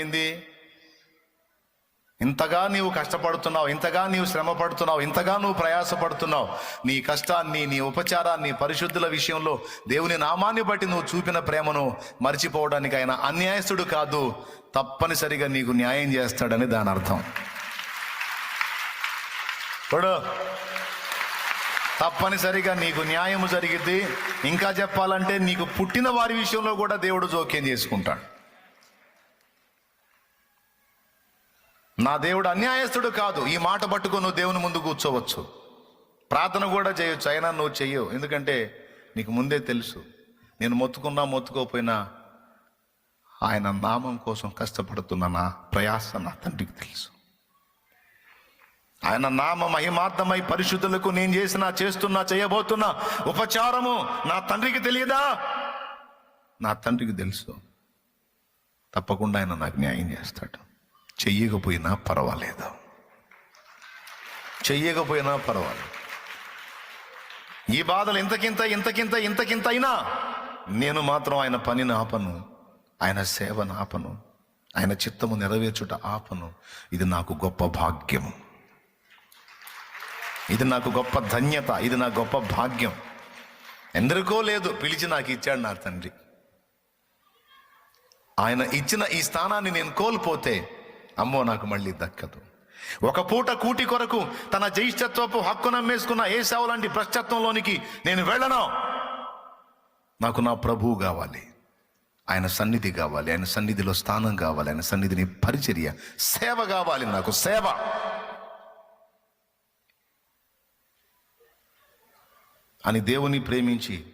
ఏంది? ఇంతగా నీవు కష్టపడుతున్నావు ఇంతగా నీవు శ్రమ పడుతున్నావు ఇంతగా నువ్వు ప్రయాసపడుతున్నావు. నీ కష్టాన్ని నీ ఉపచారాన్ని పరిశుద్ధుల విషయంలో దేవుని నామాన్ని బట్టి నువ్వు చూపిన ప్రేమను మర్చిపోవడానికి ఆయన అన్యాయస్తుడు కాదు తప్పనిసరిగా నీకు న్యాయం చేస్తాడని దాని అర్థం. చూడు తప్పనిసరిగా నీకు న్యాయము జరిగిద్ది. ఇంకా చెప్పాలంటే నీకు పుట్టిన వారి విషయంలో కూడా దేవుడు జోక్యం చేసుకుంటాడు. నా దేవుడు అన్యాయస్తుడు కాదు. ఈ మాట పట్టుకొని నువ్వు దేవుని ముందు కూర్చోవచ్చు. ప్రార్థన కూడా చేయొచ్చు అయినా నువ్వు చెయ్యవు. ఎందుకంటే నీకు ముందే తెలుసు. నేను మొత్తుకున్నా మొత్తుకోపోయినా ఆయన నామం కోసం కష్టపడుతున్న నా ప్రయాస నా తండ్రికి తెలుసు. ఆయన నామ మహిమార్థమై పరిశుద్ధులకు నేను చేసిన చేస్తున్నా చేయబోతున్నా ఉపచారము నా తండ్రికి తెలియదా? నా తండ్రికి తెలుసు. తప్పకుండా ఆయన నాకు న్యాయం చేస్తాడు. చెయ్యకపోయినా పర్వాలేదు. చెయ్యకపోయినా పర్వాలేదు. ఈ బాధలు ఇంతకింత ఇంతకింత ఇంతకింత అయినా నేను మాత్రం ఆయన పనిని ఆపను ఆయన సేవను ఆపను ఆయన చిత్తము నెరవేర్చుట ఆపను. ఇది నాకు గొప్ప భాగ్యము ఇది నాకు గొప్ప ధన్యత ఇది నా గొప్ప భాగ్యం. ఎందరికో లేదు పిలిచి నాకు ఇచ్చాడు నా తండ్రి. ఆయన ఇచ్చిన ఈ స్థానాన్ని నేను కోల్పోతే అమ్మో నాకు మళ్ళీ దక్కదు. ఒక పూట కూటి కొరకు తన జ్యేష్ఠత్వపు హక్కు నమ్మేసుకున్న ఏ లాంటి భ్రష్టత్వంలోనికి నేను వెళ్ళను. నాకు నా ప్రభువు కావాలి. ఆయన సన్నిధి కావాలి. ఆయన సన్నిధిలో స్థానం కావాలి. ఆయన సన్నిధిని పరిచర్య సేవ కావాలి నాకు సేవ. అని దేవుని ప్రేమించి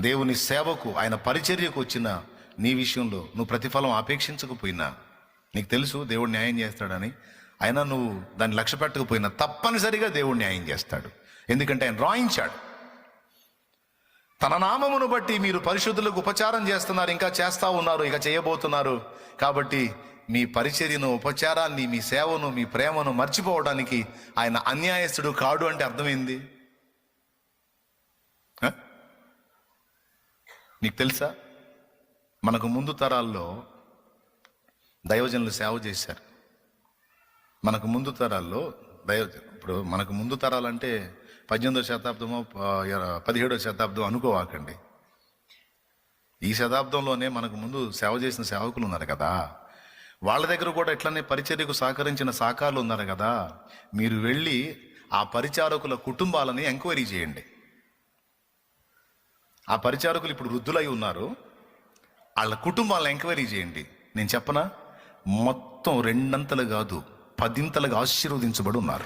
దేవుని సేవకు ఆయన పరిచర్యకు వచ్చిన నీ విషయంలో నువ్వు ప్రతిఫలం ఆపేక్షించకపోయినా నీకు తెలుసు దేవుడు న్యాయం చేస్తాడని. అయినా నువ్వు దాన్ని లక్ష్య పెట్టకపోయినా తప్పనిసరిగా దేవుడు న్యాయం చేస్తాడు. ఎందుకంటే ఆయన రాయించాడు. తన నామమును బట్టి మీరు పరిశుద్ధులకు ఉపచారం చేస్తున్నారు ఇంకా చేస్తూ ఉన్నారు ఇక చేయబోతున్నారు. కాబట్టి మీ పరిచర్యను ఉపచారాన్ని మీ సేవను మీ ప్రేమను మర్చిపోవడానికి ఆయన అన్యాయస్తుడు కాడు అంటే అర్థమైంది? నీకు తెలుసా? మనకు ముందు తరాల్లో దైవజనులు సేవ చేశారు. మనకు ముందు తరాల్లో దైవ ఇప్పుడు మనకు ముందు తరాలంటే పద్దెనిమిదో శతాబ్దమో పదిహేడో శతాబ్దం అనుకోవాకండి. ఈ శతాబ్దంలోనే మనకు ముందు సేవ చేసిన సేవకులు ఉన్నారు కదా. వాళ్ళ దగ్గర కూడా ఇట్లనే పరిచర్యకు సహకరించిన సహకారులు ఉన్నారు కదా. మీరు వెళ్ళి ఆ పరిచారకుల కుటుంబాలని ఎంక్వైరీ చేయండి. ఆ పరిచారకులు ఇప్పుడు వృద్ధులై ఉన్నారు. వాళ్ళ కుటుంబాలను ఎంక్వైరీ చేయండి. నేను చెప్పనా? మొత్తం రెండంతలు కాదు పదింతలుగా ఆశీర్వదించబడి ఉన్నారు.